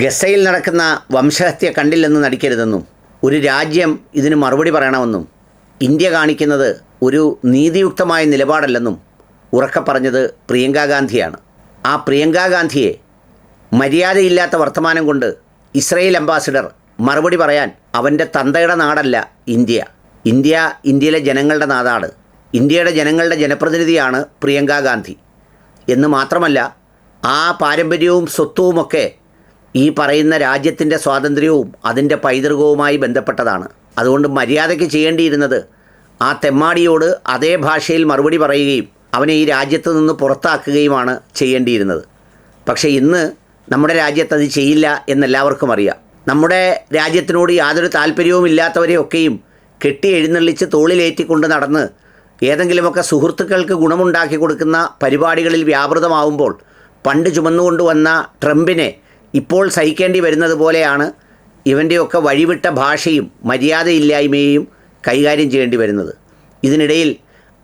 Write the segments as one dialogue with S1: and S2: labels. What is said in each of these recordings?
S1: ഗസയിൽ നടക്കുന്ന വംശഹത്യ കണ്ടില്ലെന്ന് നടിക്കരുതെന്നും ഒരു രാജ്യം ഇതിന് മറുപടി പറയണമെന്നും ഇന്ത്യ കാണിക്കുന്നത് ഒരു നീതിയുക്തമായ നിലപാടല്ലെന്നും ഉറക്കെ പറഞ്ഞത് പ്രിയങ്കാ ഗാന്ധിയാണ്. ആ പ്രിയങ്കാ ഗാന്ധിയെ മര്യാദയില്ലാത്ത വർത്തമാനം കൊണ്ട് ഇസ്രയേൽ അംബാസിഡർ മറുപടി പറയാൻ അവന്റെ തന്തയുടെ നാടല്ല ഇന്ത്യ. ഇന്ത്യ ഇന്ത്യയിലെ ജനങ്ങളുടെ നാടാണ്. ഇന്ത്യയുടെ ജനങ്ങളുടെ ജനപ്രതിനിധിയാണ് പ്രിയങ്കാ ഗാന്ധി. എന്ന് മാത്രമല്ല ആ പാരമ്പര്യവും സ്വത്വവുമൊക്കെ ഈ പറയുന്ന രാജ്യത്തിന്റെ സ്വാതന്ത്ര്യവും അതിന്റെ പൈതൃകവുമായി ബന്ധപ്പെട്ടതാണ്. അതുകൊണ്ട് മര്യാദയ്ക്ക് ചെയ്യേണ്ടിയിരുന്നത് ആ തെമ്മാടിയോട് അതേ ഭാഷയിൽ മറുപടി പറയുകയും അവനെ ഈ രാജ്യത്ത് നിന്ന് പുറത്താക്കുകയുമാണ് ചെയ്യേണ്ടിയിരുന്നത്. പക്ഷേ ഇന്ന് നമ്മുടെ രാജ്യത്ത് അത് ചെയ്യില്ല എന്നെല്ലാവർക്കും അറിയാം. നമ്മുടെ രാജ്യത്തിനോട് യാതൊരു താല്പര്യവും ഇല്ലാത്തവരെയൊക്കെയും കെട്ടി എഴുന്നള്ളിച്ച് തോളിലേറ്റിക്കൊണ്ട് നടന്ന് ഏതെങ്കിലുമൊക്കെ സുഹൃത്തുക്കൾക്ക് ഗുണമുണ്ടാക്കി കൊടുക്കുന്ന പരിപാടികളിൽ വ്യാപൃതമാവുമ്പോൾ പണ്ട് ചുമന്നുകൊണ്ടുവന്ന ട്രംപിനെ ഇപ്പോൾ സഹിക്കേണ്ടി വരുന്നത് പോലെയാണ് ഇവന്റെയൊക്കെ വഴിവിട്ട ഭാഷയും മര്യാദയില്ലായ്മയും കൈകാര്യം ചെയ്യേണ്ടി വരുന്നത്. ഇതിനിടയിൽ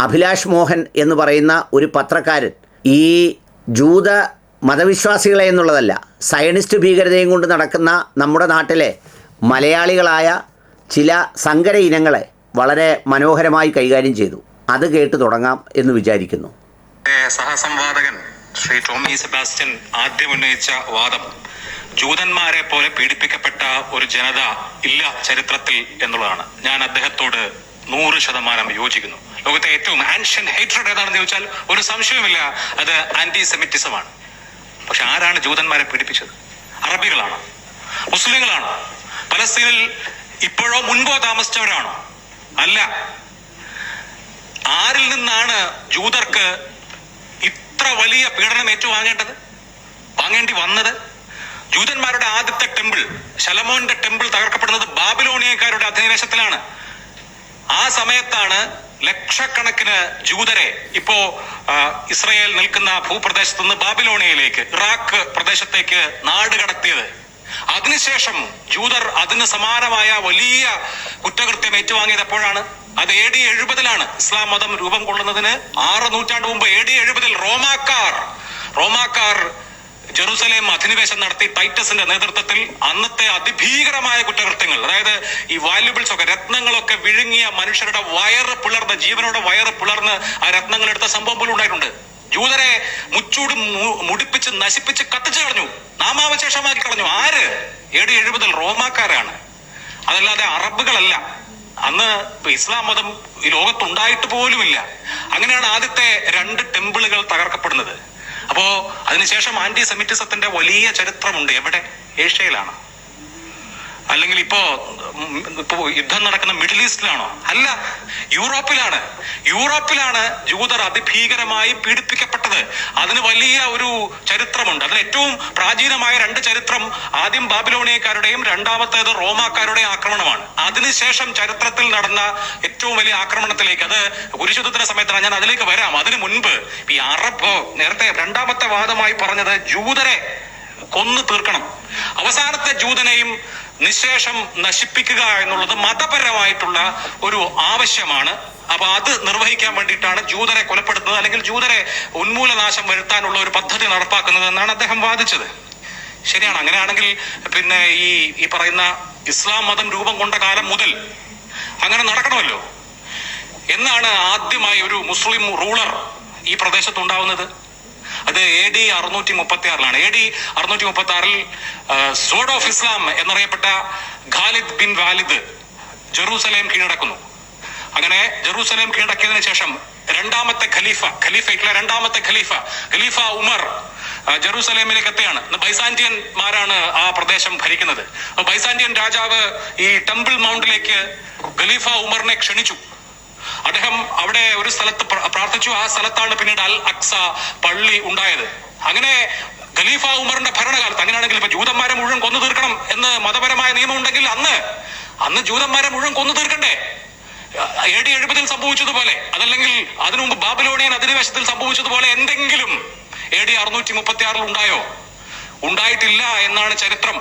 S1: അഭിലാഷ് മോഹൻ എന്ന് പറയുന്ന ഒരു പത്രക്കാരൻ ഈ ജൂത മതവിശ്വാസികളെ എന്നുള്ളതല്ല സയനിസ്റ്റ് ഭീകരതയും കൊണ്ട് നടക്കുന്ന നമ്മുടെ നാട്ടിലെ മലയാളികളായ ചില സങ്കര ഇനങ്ങളെ വളരെ മനോഹരമായി കൈകാര്യം ചെയ്തു. അത് കേട്ട് തുടങ്ങാം എന്ന് വിചാരിക്കുന്നു.
S2: സഹസംവാദകൻ ശ്രീ ടോമി സെബാസ്റ്റ്യൻ ആദ്യം ഉന്നയിച്ച വാദം ജൂതന്മാരെ പോലെ പീഡിപ്പിക്കപ്പെട്ട ഒരു ജനത ഇല്ല ചരിത്രത്തിൽ എന്നുള്ളതാണ്. ഞാൻ അദ്ദേഹത്തോട് നൂറ് ശതമാനം യോജിക്കുന്നു. ലോകത്തെ ഏറ്റവും ആൻഷ്യൻ ഹൈട്രഡ് ഏതാണെന്ന് ചോദിച്ചാൽ ഒരു സംശയവുമില്ല അത് ആന്റി സെമിറ്റിസമാണ് പക്ഷെ ആരാണ് ജൂതന്മാരെ പീഡിപ്പിച്ചത്? അറബികളാണോ? മുസ്ലിങ്ങളാണോ? പലസ്തീനിൽ ഇപ്പോഴോ മുൻപോ താമസിച്ചവരാണോ? അല്ല. ആരിൽ നിന്നാണ് ജൂതർക്ക് ഇത്ര വലിയ പീഡനം ഏറ്റുവാങ്ങേണ്ടത്? വാങ്ങേണ്ടി വന്നത്? ജൂതന്മാരുടെ ആദ്യത്തെ ടെമ്പിൾ ശലമോന്റെ ടെമ്പിൾ തകർക്കപ്പെടുന്നത് ബാബിലോണിയക്കാരുടെ അധിനിവേശത്തിലാണ്. ആ സമയത്താണ് ലക്ഷക്കണക്കിന് ജൂതരെ ഇപ്പോ ഇസ്രയേൽ നിൽക്കുന്ന ഭൂപ്രദേശത്ത് നിന്ന് ബാബിലോണിയയിലേക്ക് ഇറാഖ് പ്രദേശത്തേക്ക് നാട് കടത്തിയത്. അതിനുശേഷം ജൂതർ അതിന് സമാനമായ വലിയ കുറ്റകൃത്യം ഏറ്റുവാങ്ങിയത് എപ്പോഴാണ് അത് എ ഡി എഴുപതിലാണ്. ഇസ്ലാം മതം രൂപം കൊള്ളുന്നതിന് ആറ് നൂറ്റാണ്ട് മുമ്പ് എ ഡി എഴുപതിൽ റോമാക്കാർ റോമാക്കാർ ജെറുസലേം അധിനിവേശം നടത്തി ടൈറ്റസിന്റെ നേതൃത്വത്തിൽ അന്നത്തെ അതിഭീകരമായ കുറ്റകൃത്യങ്ങൾ അതായത് ഈ വാല്യുബിൾസ് ഒക്കെ രത്നങ്ങളൊക്കെ വിഴുങ്ങിയ മനുഷ്യരുടെ വയറ് പിളർന്ന് ജീവനോടെ വയറ് പിളർന്ന് ആ രത്നങ്ങൾ എടുത്ത സംഭവം പോലും ഉണ്ടായിട്ടുണ്ട്. ജൂതരെ മുച്ചൂട് മുടിപ്പിച്ച് നശിപ്പിച്ച് കത്തിച്ചു കളഞ്ഞു. നാമാവശേഷമാക്കി കളഞ്ഞു. ആര്? ഡി എഴുപതിൽ റോമാക്കാരാണ്. അതല്ലാതെ അറബുകളല്ല. അന്ന് ഇസ്ലാം മതം ഈ ലോകത്തുണ്ടായിട്ട് പോലുമില്ല. അങ്ങനെയാണ് ആദ്യത്തെ രണ്ട് ടെമ്പിളുകൾ തകർക്കപ്പെടുന്നത്. അപ്പോ അതിനുശേഷം ആന്റി സെമിറ്റിസത്തിന്റെ വലിയ ചരിത്രമുണ്ട്. എവിടെ? ഏഷ്യയിലാണ്. അല്ലെങ്കിൽ ഇപ്പോ ഇപ്പോ യുദ്ധം നടക്കുന്ന മിഡിൽ ഈസ്റ്റിലാണോ? അല്ല യൂറോപ്പിലാണ്. യൂറോപ്പിലാണ് ജൂതർ അതിഭീകരമായി പീഡിപ്പിക്കപ്പെട്ടത് അതിന് വലിയ ഒരു ചരിത്രമുണ്ട്. അതിൽ ഏറ്റവും പ്രാചീനമായ രണ്ട് ചരിത്രം ആദ്യം ബാബിലോണിയക്കാരുടെയും രണ്ടാമത്തേത് റോമാക്കാരുടെയും ആക്രമണമാണ്. അതിനുശേഷം ചരിത്രത്തിൽ നടന്ന ഏറ്റവും വലിയ ആക്രമണത്തിലേക്ക് അത് കുരിശുദ്ധത്തിന്റെ സമയത്താണ്. ഞാൻ അതിലേക്ക് വരാം. അതിനു മുൻപ് ഈ അറബ് നേരത്തെ രണ്ടാമത്തെ വാദമായി പറഞ്ഞത് ജൂതരെ കൊന്നു തീർക്കണം. അവസാനത്തെ ജൂതനെയും നിശേഷം നശിപ്പിക്കുക എന്നുള്ളത് മതപരമായിട്ടുള്ള ഒരു ആവശ്യമാണ്. അപ്പൊ അത് നിർവഹിക്കാൻ വേണ്ടിയിട്ടാണ് ജൂതരെ കൊലപ്പെടുത്തുന്നത് അല്ലെങ്കിൽ ജൂതരെ ഉന്മൂലനാശം വരുത്താനുള്ള ഒരു പദ്ധതി നടപ്പാക്കുന്നത് എന്നാണ് അദ്ദേഹം വാദിച്ചത്. ശരിയാണ്. അങ്ങനെയാണെങ്കിൽ പിന്നെ ഈ ഈ പറയുന്ന ഇസ്ലാം മതം രൂപം കൊണ്ട കാലം മുതൽ അങ്ങനെ നടക്കണമല്ലോ. എന്നാണ് ആദ്യമായി ഒരു മുസ്ലിം റൂളർ ഈ പ്രദേശത്ത് ഉണ്ടാവുന്നത്. അത് എ ഡി അറുന്നൂറ്റി മുപ്പത്തി ആറിലാണ് എ ഡി അറുന്നൂറ്റി മുപ്പത്തി ആറിൽ സോഡ് ഓഫ് ഇസ്ലാം എന്നറിയപ്പെട്ട ഖാലിദ് ബിൻ വാലിദ് ജെറൂസലേം കീഴടക്കുന്നു. അങ്ങനെ ജെറൂസലേം കീഴടക്കിയതിനു ശേഷം രണ്ടാമത്തെ ഖലീഫ ഖലീഫയ്ക്കുള്ള രണ്ടാമത്തെ ഖലീഫ ഖലീഫ ഉമർ ജെറൂസലേമിലേക്ക് എത്തുകയാണ്. ബൈസാന്റിയന്മാരാണ് ആ പ്രദേശം ഭരിക്കുന്നത്. ബൈസാന്റിയൻ രാജാവ് ഈ ടെമ്പിൾ മൗണ്ടിലേക്ക് ഖലീഫ ഉമറിനെ ക്ഷണിച്ചു. അദ്ദേഹം അവിടെ ഒരു സ്ഥലത്ത് പ്രാർത്ഥിച്ചു. ആ സ്ഥലത്താണ് പിന്നീട് അൽ അക്സ പള്ളി ഉണ്ടായത്. അങ്ങനെ ഖലീഫ ഉമറിന്റെ ഭരണകാലത്ത് അങ്ങനെയാണെങ്കിൽ ഇപ്പൊ ജൂതന്മാരെ മുഴുവൻ കൊന്നു തീർക്കണം എന്ന് മതപരമായ നിയമം ഉണ്ടെങ്കിൽ അന്ന് അന്ന് ജൂതന്മാരെ മുഴുവൻ കൊന്നു തീർക്കണ്ടേ? എ ഡി എഴുപതിൽ സംഭവിച്ചതുപോലെ അതല്ലെങ്കിൽ അതിനു മുമ്പ് ബാബിലോണിയൻ അധിനിവേശത്തിൽ സംഭവിച്ചതുപോലെ എന്തെങ്കിലും എ ഡി അറുന്നൂറ്റി മുപ്പത്തി ആറിൽ ഉണ്ടായോ? ഉണ്ടായിട്ടില്ല എന്നാണ് ചരിത്രം.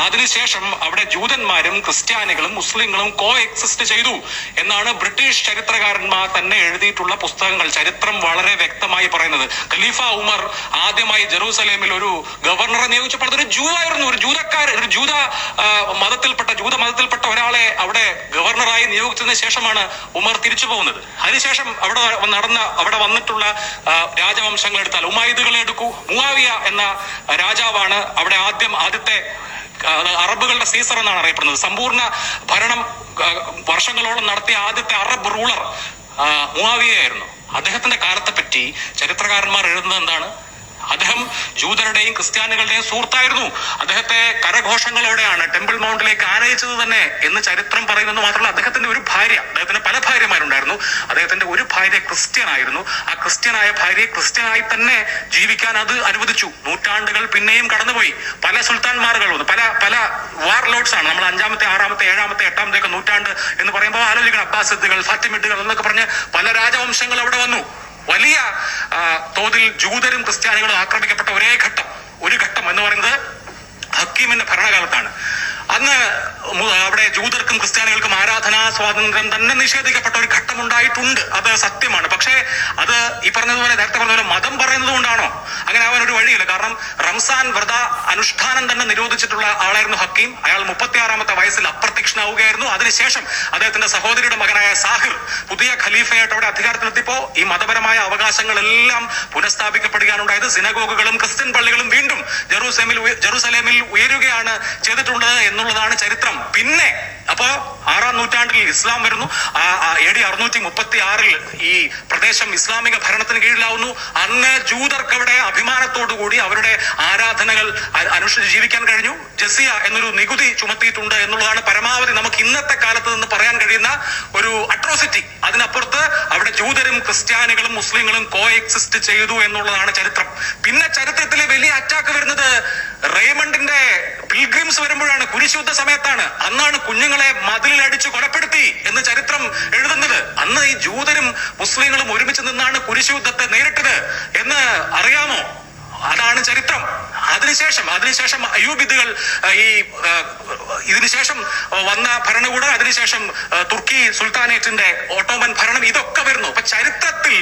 S2: അതിനുശേഷം അവിടെ ജൂതന്മാരും ക്രിസ്ത്യാനികളും മുസ്ലിങ്ങളും കോ എക്സിസ്റ്റ് ചെയ്തു എന്നാണ് ബ്രിട്ടീഷ് ചരിത്രകാരന്മാർ തന്നെ എഴുതിയിട്ടുള്ള പുസ്തകങ്ങൾ. ചരിത്രം വളരെ വ്യക്തമായി പറയുന്നത്. ഖലീഫ ഉമർ ആദ്യമായി ജെറൂസലേമിൽ ഒരു ഗവർണറെ നിയോഗിച്ചപ്പോൾ അതൊരു ജൂ ആയിരുന്നു. ഒരു ജൂതക്കാർ ഒരു ജൂത മതത്തിൽപ്പെട്ട ജൂത മതത്തിൽപ്പെട്ട ഒരാളെ അവിടെ ഗവർണറായി നിയോഗിച്ചതിന് ശേഷമാണ് ഉമർ തിരിച്ചു പോകുന്നത്. അതിനുശേഷം അവിടെ നടന്ന അവിടെ വന്നിട്ടുള്ള രാജവംശങ്ങൾ എടുത്താൽ ഉമായിദുകളെ എടുക്കൂ. മുവാവിയ എന്ന രാജാവാണ് അവിടെ ആദ്യം ആദ്യത്തെ അറബുകളുടെ സീസർ എന്നാണ് അറിയപ്പെടുന്നത്. സമ്പൂർണ ഭരണം വർഷങ്ങളോളം നടത്തിയ ആദ്യത്തെ അറബ് റൂളർ മുവാവിയായിരുന്നു അദ്ദേഹത്തിന്റെ കാലത്തെ പറ്റി ചരിത്രകാരന്മാർ എഴുതുന്നത് എന്താണ്? ജൂതരുടെയും ക്രിസ്ത്യാനികളുടെയും സുഹൃത്തായിരുന്നു. അദ്ദേഹത്തെ കരഘോഷങ്ങളോടെയാണ് ടെമ്പിൾ മൗണ്ടിലേക്ക് ആനയിച്ചത് തന്നെ എന്ന് ചരിത്രം പറയുന്നത് മാത്രമല്ല അദ്ദേഹത്തിന്റെ ഒരു ഭാര്യ അദ്ദേഹത്തിന് പല ഭാര്യമാരുണ്ടായിരുന്നു. അദ്ദേഹത്തിന്റെ ഒരു ഭാര്യ ക്രിസ്ത്യൻ ആയിരുന്നു ആ ക്രിസ്ത്യനായ ഭാര്യയെ ക്രിസ്ത്യനായി തന്നെ ജീവിക്കാൻ അത് അനുവദിച്ചു. നൂറ്റാണ്ടുകൾ പിന്നെയും കടന്നുപോയി. പല സുൽത്താൻമാരുകൾ വന്നു. പല പല വാർ ലോഡ്സ് ആണ്. നമ്മൾ അഞ്ചാമത്തെ ആറാമത്തെ ഏഴാമത്തെ എട്ടാമത്തെ ഒക്കെ നൂറ്റാണ്ട് എന്ന് പറയുമ്പോൾ ആലോചിക്കണം. അബ്ബാസിദ്ദുകൾ ഫാത്തിമിഡുകൾ എന്നൊക്കെ പറഞ്ഞ് പല രാജവംശങ്ങൾ അവിടെ വന്നു. വലിയ തോതിൽ ജൂതരും ക്രിസ്ത്യാനികളും ആക്രമിക്കപ്പെട്ട ഒരേ ഘട്ടം ഒരു ഘട്ടം എന്ന് പറയുന്നത് ഹക്കീമിന്റെ ഭരണകാലത്താണ്. അന്ന് അവിടെ ജൂതർക്കും ക്രിസ്ത്യാനികൾക്കും ആരാധനാ സ്വാതന്ത്ര്യം തന്നെ നിഷേധിക്കപ്പെട്ട ഒരു ഘട്ടം ഉണ്ടായിട്ടുണ്ട്. അത് സത്യമാണ്. പക്ഷേ അത് ഈ പറഞ്ഞതുപോലെ നേരത്തെ പറഞ്ഞതുപോലെ മതം പറയുന്നത് കൊണ്ടാണോ അങ്ങനെ ആവാൻ ഒരു വഴിയില്ല. കാരണം റംസാൻ വ്രത അനുഷ്ഠാനം തന്നെ നിരോധിച്ചിട്ടുള്ള ആളായിരുന്നു ഹക്കീം. അയാൾ മുപ്പത്തിയാറാമത്തെ വയസ്സിൽ അപ്രത്യക്ഷനാവുകയായിരുന്നു. അതിനുശേഷം അദ്ദേഹത്തിന്റെ സഹോദരിയുടെ മകനായ സാഹിർ പുതിയ ഖലീഫയായിട്ട് അവിടെ അധികാരത്തിലെത്തിയപ്പോൾ ഈ മതപരമായ അവകാശങ്ങളെല്ലാം പുനഃസ്ഥാപിക്കപ്പെടുകയാണ് ഉണ്ടായത്. സിനഗോഗുകളും ക്രിസ്ത്യൻ പള്ളികളും ജെറൂസലേമിൽ ജെറൂസലേമിൽ ഉയരുകയാണ് ചെയ്തിട്ടുള്ളത് എന്നുള്ളതാണ് ചരിത്രം. പിന്നെ അപ്പോ ആറാം നൂറ്റാണ്ടിൽ ഇസ്ലാം വരുന്നു. എ ഡി അറുന്നൂറ്റി മുപ്പത്തി ആറിൽ ഈ പ്രദേശം ഇസ്ലാമിക ഭരണത്തിന് കീഴിലാവുന്നു. അന്ന് ജൂതർക്ക് അവിടെ അഭിമാനത്തോടു കൂടി അവരുടെ ആരാധനകൾ അനുഷ്ഠിച്ച് ജീവിക്കാൻ കഴിഞ്ഞു. ജസിയ എന്നൊരു നികുതി ചുമത്തിയിട്ടുണ്ട് എന്നുള്ളതാണ് പരമാവധി നമുക്ക് ഇന്നത്തെ കാലത്ത് നിന്ന് പറയാൻ കഴിയുന്ന ഒരു അട്രോസിറ്റി അതിനപ്പുറത്ത് അവിടെ ജൂതരും ക്രിസ്ത്യാനികളും മുസ്ലിങ്ങളും കോ എക്സിസ്റ്റ് ചെയ്തു എന്നുള്ളതാണ് ചരിത്രം. പിന്നെ ചരിത്രത്തിൽ വലിയ അറ്റാക്ക് വരുന്നത് റേമണ്ടിന്റെ പിൽഗ്രിംസ് വരുമ്പോഴാണ് കുരിശുദ്ധ സമയത്താണ്. അന്നാണ് കുഞ്ഞുങ്ങളെ മതിലിൽ അടിച്ചു കൊലപ്പെടുത്തി എന്ന് ചരിത്രം എഴുതുന്നത്. അന്ന് ഈ ജൂതരും മുസ്ലിങ്ങളും ഒരുമിച്ച് നിന്നാണ് കുരിശുദ്ധത്തെ നേരിട്ടത് എന്ന് അറിയാമോ? അതാണ് ചരിത്രം. അതിനുശേഷം അതിനുശേഷം അയ്യൂബിദുകൾ ഈ ഇതിനുശേഷം വന്ന ഭരണകൂടം അതിനുശേഷം തുർക്കി സുൽത്താനേറ്റിന്റെ ഓട്ടോമൻ ഭരണം ഇതൊക്കെ വരുന്നു. അപ്പൊ ചരിത്രത്തിൽ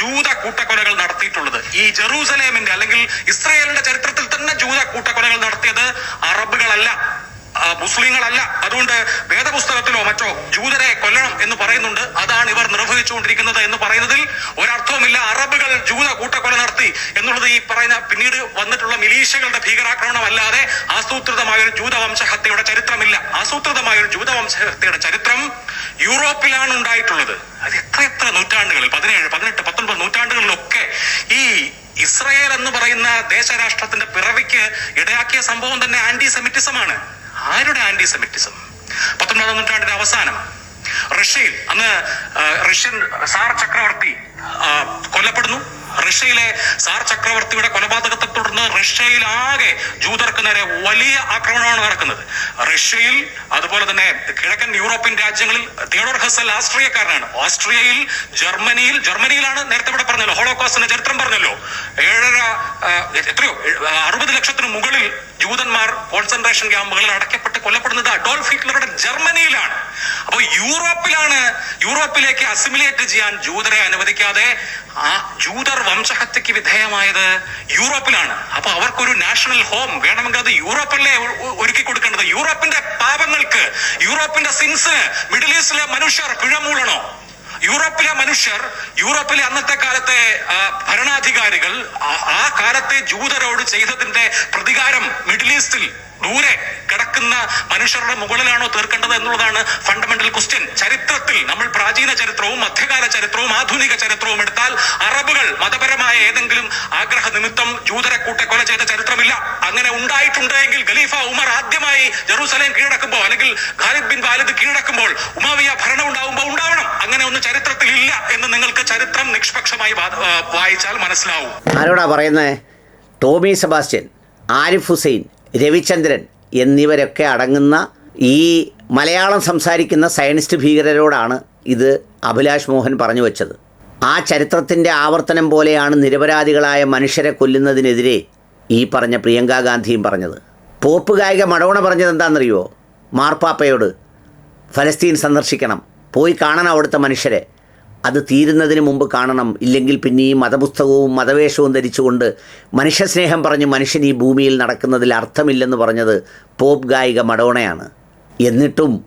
S2: ജൂത കൂട്ടക്കൊലകൾ നടത്തിയിട്ടുള്ളത്. ഈ ജെറൂസലേമിന്റെ അല്ലെങ്കിൽ ഇസ്രയേലിന്റെ ചരിത്രത്തിൽ തന്നെ ജൂത കൂട്ടക്കൊലകൾ നടത്തിയത് അറബുകളല്ല. മുസ്ലിങ്ങളല്ല. അതുകൊണ്ട് വേദപുസ്തകത്തിലോ മറ്റോ ജൂതരെ കൊല്ലണം എന്ന് പറയുന്നുണ്ട്. അതാണ് ഇവർ നിർവഹിച്ചുകൊണ്ടിരിക്കുന്നത് എന്ന് പറയുന്നതിൽ ഒരർത്ഥവുമില്ല. അറബുകൾ ജൂത കൂട്ടക്കൊല നടത്തി എന്നുള്ളത് ഈ പറയുന്ന പിന്നീട് വന്നിട്ടുള്ള മിലീഷ്യകളുടെ ഭീകരാക്രമണം അല്ലാതെ ആസൂത്രിതമായ ഒരു ജൂതവംശഹത്യയുടെ ചരിത്രമില്ല. ആസൂത്രിതമായ ഒരു ജൂതവംശഹത്യയുടെ ചരിത്രം യൂറോപ്പിലാണ് ഉണ്ടായിട്ടുള്ളത്. അത് എത്ര എത്ര നൂറ്റാണ്ടുകളിൽ? പതിനേഴ് പതിനെട്ട് പത്തൊൻപത് നൂറ്റാണ്ടുകളിലൊക്കെ ഈ ഇസ്രയേൽ എന്ന് പറയുന്ന ദേശരാഷ്ട്രത്തിന്റെ പിറവിക്ക് ഇടയാക്കിയ സംഭവം തന്നെ ആന്റി സെമിറ്റിസമാണ് ആരുടെ ആന്റി സെമിറ്റിസം പത്തൊമ്പതാം നൂറ്റാണ്ടിന്റെ അവസാനം. റഷ്യയിൽ അന്ന് റഷ്യൻ സാർ ചക്രവർത്തി കൊല്ലപ്പെടുന്നു. റഷ്യയിലെ സാർ ചക്രവർത്തിയുടെ കൊലപാതകത്തെ തുടർന്ന് റഷ്യയിൽ ആകെ ജൂതർക്ക് നേരെ വലിയ ആക്രമണമാണ് നടക്കുന്നത്. റഷ്യയിൽ അതുപോലെ തന്നെ കിഴക്കൻ യൂറോപ്യൻ രാജ്യങ്ങളിൽ തിയോഡോർ ഹസൽ ആസ്ട്രിയക്കാരനാണ്. ഓസ്ട്രിയയിൽ ജർമ്മനിയിൽ ജർമ്മനിയിലാണ് നേരത്തെ ഇവിടെ പറഞ്ഞല്ലോ ഹോളോകോസ്റ്റിന്റെ ചരിത്രം പറഞ്ഞല്ലോ. ഏഴര എത്രയോ അറുപത് ലക്ഷത്തിന് മുകളിൽ ജൂതന്മാർ കോൺസെൻട്രേഷൻ ക്യാമ്പുകളിൽ അടയ്ക്കപ്പെട്ട് കൊല്ലപ്പെടുന്നത് അഡോൾഫ് ഹിറ്റ്ലറുടെ ജർമ്മനിയിലാണ്. അപ്പോൾ യൂറോപ്പിലാണ് യൂറോപ്പിലേക്ക് അസിമിലേറ്റ് ചെയ്യാൻ ജൂതരെ അനുവദിക്കാതെ ആ ജൂതർ വംശഹത്യക്ക് വിധേയമായത് യൂറോപ്പിലാണ്. അപ്പൊ അവർക്കൊരു നാഷണൽ ഹോം വേണമെങ്കിൽ അത് യൂറോപ്പല്ലേ ഒരുക്കി കൊടുക്കേണ്ടത്? യൂറോപ്പിന്റെ പാപങ്ങൾക്ക് യൂറോപ്പിന്റെ സിൻസിന് മിഡിൽ ഈസ്റ്റിലെ മനുഷ്യർ പിഴമൂളണോ യൂറോപ്പിലെ മനുഷ്യർ യൂറോപ്പിലെ അന്നത്തെ കാലത്തെ ഭരണാധികാരികൾ ആ- കാലത്തെ ജൂതരോട് ചെയ്തതിന്റെ പ്രതികാരം മിഡിൽ ഈസ്റ്റിൽ ദൂരെ കിടക്കുന്ന മനുഷ്യരുടെ മുകളിലാണോ തീർക്കേണ്ടത് എന്നുള്ളതാണ് ഫണ്ടമെന്റൽ ക്വസ്റ്റ്യൻ ചരിത്രത്തിൽ നമ്മൾ പ്രാചീന ചരിത്രവും മധ്യകാല ചരിത്രവും ആധുനിക ചരിത്രവും എടുത്താൽ അറബുകൾ മതപരമായ ഏതെങ്കിലും ആഗ്രഹ നിമിത്തം ജൂതരെ കൂട്ടക്കൊല ചെയ്ത ചരിത്രമില്ല. അങ്ങനെ ഉണ്ടായിട്ടുണ്ട് എങ്കിൽ ഖലീഫ ഉമർ ആദ്യമായി ജെറൂസലേം കീഴടക്കുമ്പോൾ അല്ലെങ്കിൽ ഖാലിദ് ബിൻ വാലിദ് കീഴടക്കുമ്പോൾ ഉമാവിയ ഭരണം ഉണ്ടാവുമ്പോൾ ഉണ്ടാവണം. അങ്ങനെ ഒന്നും ചരിത്രത്തിൽ ഇല്ല എന്ന് നിങ്ങൾക്ക് ചരിത്രം നിഷ്പക്ഷമായി വായിച്ചാൽ മനസ്സിലാവും.
S1: ആരോടാ പറയുന്നത് ടോമി സെബാസ്റ്റ്യൻ ആരിഫ് ഹുസൈൻ രവിചന്ദ്രൻ എന്നിവരൊക്കെ അടങ്ങുന്ന ഈ മലയാളം സംസാരിക്കുന്ന സയനിസ്റ്റ് ഭീകരരോടാണ് ഇത് അഭിലാഷ് മോഹൻ പറഞ്ഞു വച്ചത്. ആ ചരിത്രത്തിന്റെ ആവർത്തനം പോലെയാണ് നിരപരാധികളായ മനുഷ്യരെ കൊല്ലുന്നതിനെതിരെ ഈ പറഞ്ഞ പ്രിയങ്ക ഗാന്ധിയും പറഞ്ഞത്. പോപ്പ് ഗായിക മടവണ പറഞ്ഞത് എന്താണെന്നറിയോ മാർപ്പാപ്പയോട് ഫലസ്തീൻ സന്ദർശിക്കണം പോയി കാണണം അവിടുത്തെ മനുഷ്യരെ. അത് തീരുന്നതിന് മുമ്പ് കാണണം. ഇല്ലെങ്കിൽ പിന്നെ ഈ മതപുസ്തകവും മതവേഷവും ധരിച്ചുകൊണ്ട് മനുഷ്യസ്നേഹം പറഞ്ഞ് മനുഷ്യൻ ഈ ഭൂമിയിൽ നടക്കുന്നതിൽ അർത്ഥമില്ലെന്ന് പറഞ്ഞത് പോപ്പ് ഗായിക മഡോണയാണ്. എന്നിട്ടും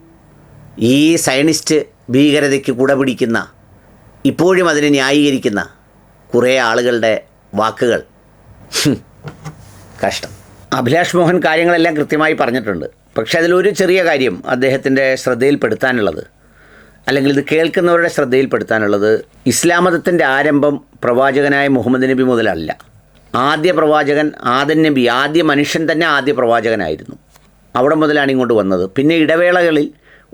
S1: ഈ സയനിസ്റ്റ് ഭീകരതയ്ക്ക് കുട പിടിക്കുന്ന ഇപ്പോഴും അതിനെ ന്യായീകരിക്കുന്ന കുറേ ആളുകളുടെ വാക്കുകൾ. കഷ്ടം. അഭിലാഷ് മോഹൻ കാര്യങ്ങളെല്ലാം കൃത്യമായി പറഞ്ഞിട്ടുണ്ട്. പക്ഷേ അതിലൊരു ചെറിയ കാര്യം അദ്ദേഹത്തിന്റെ ശ്രദ്ധയിൽപ്പെടുത്താനുള്ളത്. അല്ലെങ്കിൽ ഇത് കേൾക്കുന്നവരുടെ ശ്രദ്ധയിൽപ്പെടുത്താനുള്ളത് ഇസ്ലാം മതത്തിന്റെ ആരംഭം പ്രവാചകനായ മുഹമ്മദ് നബി മുതലല്ല. ആദ്യ പ്രവാചകൻ ആദൻ നബി ആദ്യ മനുഷ്യൻ തന്നെ ആദ്യ പ്രവാചകനായിരുന്നു. അവിടെ മുതലാണ് ഇങ്ങോട്ട് വന്നത്. പിന്നെ ഇടവേളകളിൽ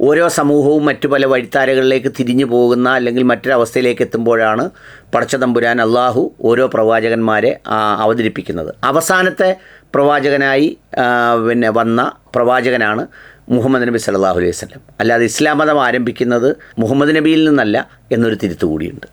S1: ഓരോ സമൂഹവും മറ്റു പല വഴിത്താരകളിലേക്ക് തിരിഞ്ഞു പോകുന്ന അല്ലെങ്കിൽ മറ്റൊരവസ്ഥയിലേക്ക് എത്തുമ്പോഴാണ് പടച്ചതമ്പുരാൻ അള്ളാഹു ഓരോ പ്രവാചകന്മാരെ അവതരിപ്പിക്കുന്നത്. അവസാനത്തെ പ്രവാചകനായി പിന്നെ വന്ന പ്രവാചകനാണ് മുഹമ്മദ് നബി സല്ലല്ലാഹു അലൈഹി വസല്ലം. അല്ലാതെ ഇസ്ലാം മതം ആരംഭിക്കുന്നത് മുഹമ്മദ് നബിയിൽ നിന്നല്ല എന്നൊരു തിരുത്തു കൂടിയുണ്ട്.